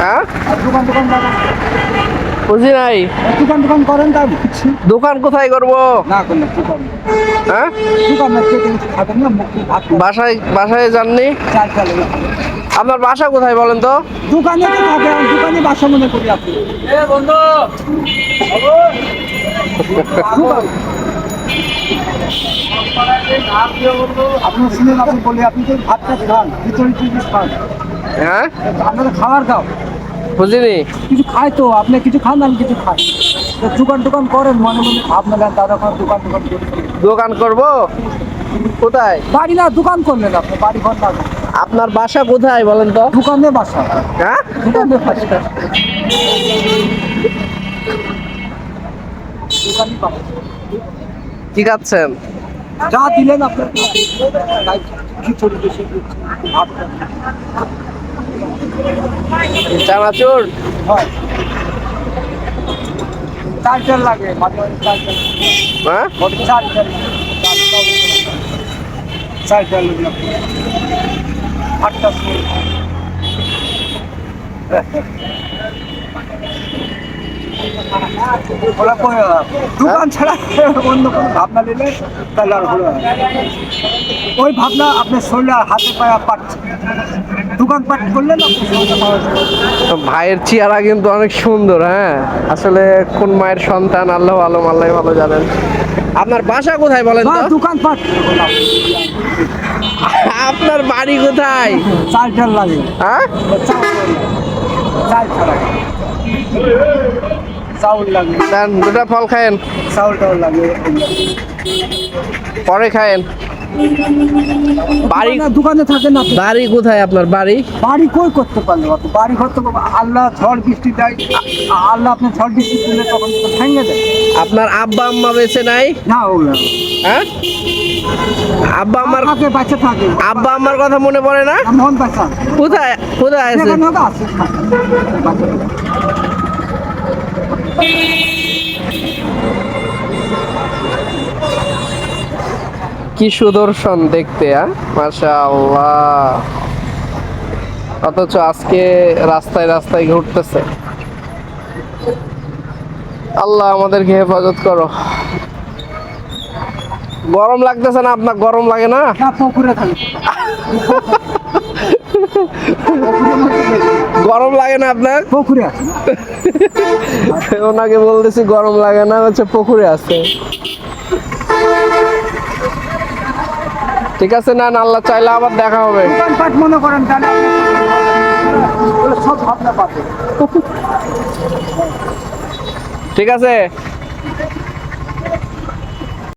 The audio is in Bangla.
হ্যাঁ দোকান বুঝি নাই দোকান দোকান করেন বুঝছি দোকান কোথায় করব না হ্যাঁ দোকান। বাসায় বাসায় যাননি। আপনার বাসা কোথায় বলেন তো দোকানে তো থাকে দোকানে বাসা মনে করি আপনি দোকান। আপনার শুনেন আপনি বলি আপনি তো ভাতটা খান টিচুড়ি খান হ্যাঁ? আপনারা খাবার দাও। বুঝিনি? কিছু খায় তো আপনি কিছু খান আমি কিছু খাই। দোকান টোকান করেন মনে মনে দাদা দোকান টোকান দোকান করব? কোথায়? বাড়ি না দোকান করলেন আপনি বাড়ি ঘর না। আপনার বাসা কোথায় বলেন তো? দোকানে বাসা। হ্যাঁ? দোকানে বাসা। দোকানে বাসা কি খাচ্ছেন? যা দিলেন আপনার। খিচুড়ি বেশি। ভাত। চানাচুর? হয়। চার লাগে হ্যাঁ? আটটা দোকান ছাড়া অন্য কোনো ভাবনা নিলে তাহলে আর হলো ওই ভাবনা আপনার শরীরে আর হাতে পায়ে পাচ্ছে দোকান পাট করলেন আপনি শরীরে পাওয়া যাবে। তো ভাইয়ের চেহারা কিন্তু অনেক সুন্দর হ্যাঁ? আসলে কোন মায়ের সন্তান? আল্লাহ আলম আল্লাহ ভালো জানেন। আপনার বাসা কোথায় বলেন তো? দোকান পাট। আপনার বাড়ি কোথায়? চাল লাগে। হ্যাঁ? চাল চাল চাউল লাগে। দুটা ফল খায়েন। চাউল টাউল লাগে। পরে খায়েন। বাড়ি দোকানে- থাকেন আপনি? বাড়ি কোথায় আপনার বাড়ি? বাড়ি কই করতে পারলে বাড়ি ঘর তো আল্লাহ ঝড় বৃষ্টি দেয়। আল্লাহ আপনি ঝড় বৃষ্টি দিলে তখন ভেঙে দেয় আপনার আব্বা আম্মা বেঁচে নাই? না ওগুলো হ্যাঁ? আব্বা আমার বাচ্চা থাকে। আব্বা আমার কথা মনে পড়ে না? মন বাচ্চা কোথায় কোথায় আছে? কি সুদর্শন দেখতে হ্যাঁ? মাশা আল্লাহ অথচ আজকে রাস্তায় রাস্তায় ঘুরতেছে। আল্লাহ আমাদেরকে হেফাজত করো। গরম লাগতেছে না? আপনার গরম লাগে না? গরম লাগে না আপনার? পুকুরে আছে। ওনাকে বলতেছি গরম লাগে না হচ্ছে পুকুরে আছে। ঠিক আছে না না, আল্লাহ চাইলে আবার দেখা হবে। মনে করেন তাহলে সব ভাবনা পাবে ঠিক আছে?